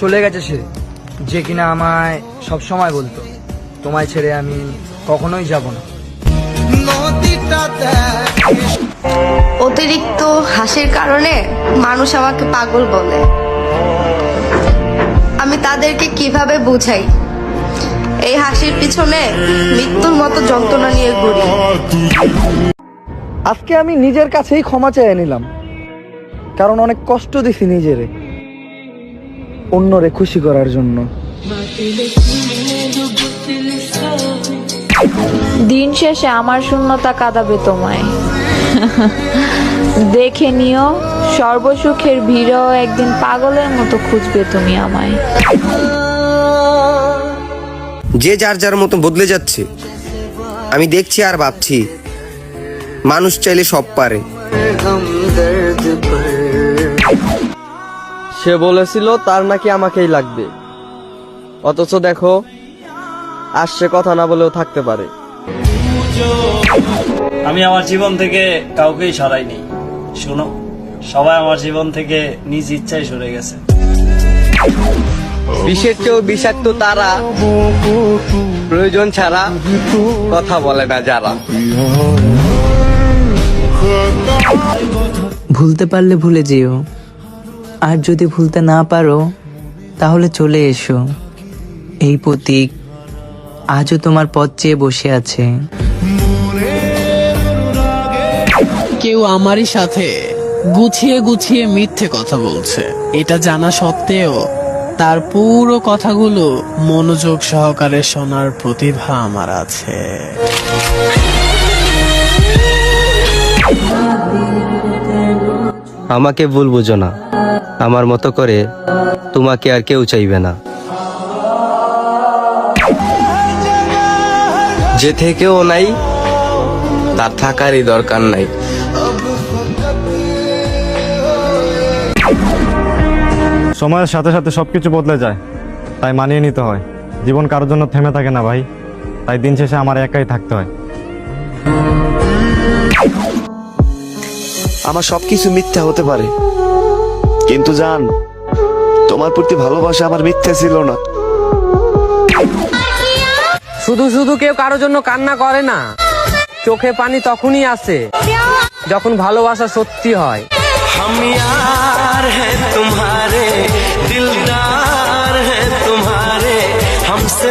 চলে গেছে সে যে কিনা আমায় সব সময় বলতো তোমায় ছেড়ে আমি কখনোই যাব না। অতিরিক্ত হাসির কারণে মানুষ আমাকে পাগল বলে। আমি তাদেরকে কীভাবে বুঝাই? এই হাসির পিছনে মৃত্যুর মতো যন্ত্রণা নিয়ে ঘুরি। আজকে আমি নিজের কাছেই ক্ষমা চেয়ে নিলাম কারণ অনেক কষ্ট দিছি নিজেরে। অন্যরে খুশি করার জন্য। দিন শেষে আমার শূন্যতা কাঁদাবে তোমায়। দেখে নিও সর্বসুখের ভিড়ও একদিন পাগলের মতো খুঁজবে তুমি আমায়। যে যার যার মতো বদলে যাচ্ছে আমি দেখছি আর ভাবছি মানুষ চাইলে সব পারে। সে বলেছিল তার নাকি আমাকেই লাগবে। অথচ দেখো আর সে কথা না বলেও থাকতে পারে। আমি আমার জীবন থেকে কাউকেই সরাইনি। শোনো সবাই আমার জীবন থেকে নিজ ইচ্ছায় সরে গেছে। বিষের চেয়েও বিষাক্ত তারা প্রয়োজন ছাড়া কথা বলে না যারা। ভুলতে পারলে ভুলে যেও। আর যদি ভুলতে না পারো, তাহলে চলে এসো। এই প্রতীক আজও তোমার পথ চেয়ে বসে আছে। কেউ আমারই সাথে গুছিয়ে গুছিয়ে মিথ্যে কথা বলছে। এটা জানা সত্ত্বেও তার পুরো কথাগুলো মনোযোগ সহকারে শোনার প্রতিভা আমার আছে। আমাকে ভুল বুঝো না। আমার মতো করে তোমাকে আর কেউ চাইবে না। যে থেকেও নাই, তার থাকারই দরকার নাই। সময়ের সাথে সাথে সবকিছু বদলে যায়। তাই মানিয়ে নিতে হয়। জীবন কারোর জন্য থেমে থাকে না ভাই। তাই দিন শেষে আমার একাই থাকতে হয়। আমার সবকিছু মিথ্যা হতে পারে। কিন্তু জান তোমার প্রতি ভালোবাসা আমার মিথ্যা ছিল না। শুধু শুধু কেউ কারোর জন্য কান্না করে না। চোখে পানি তখনই আসে যখন ভালোবাসা সত্যি হয়।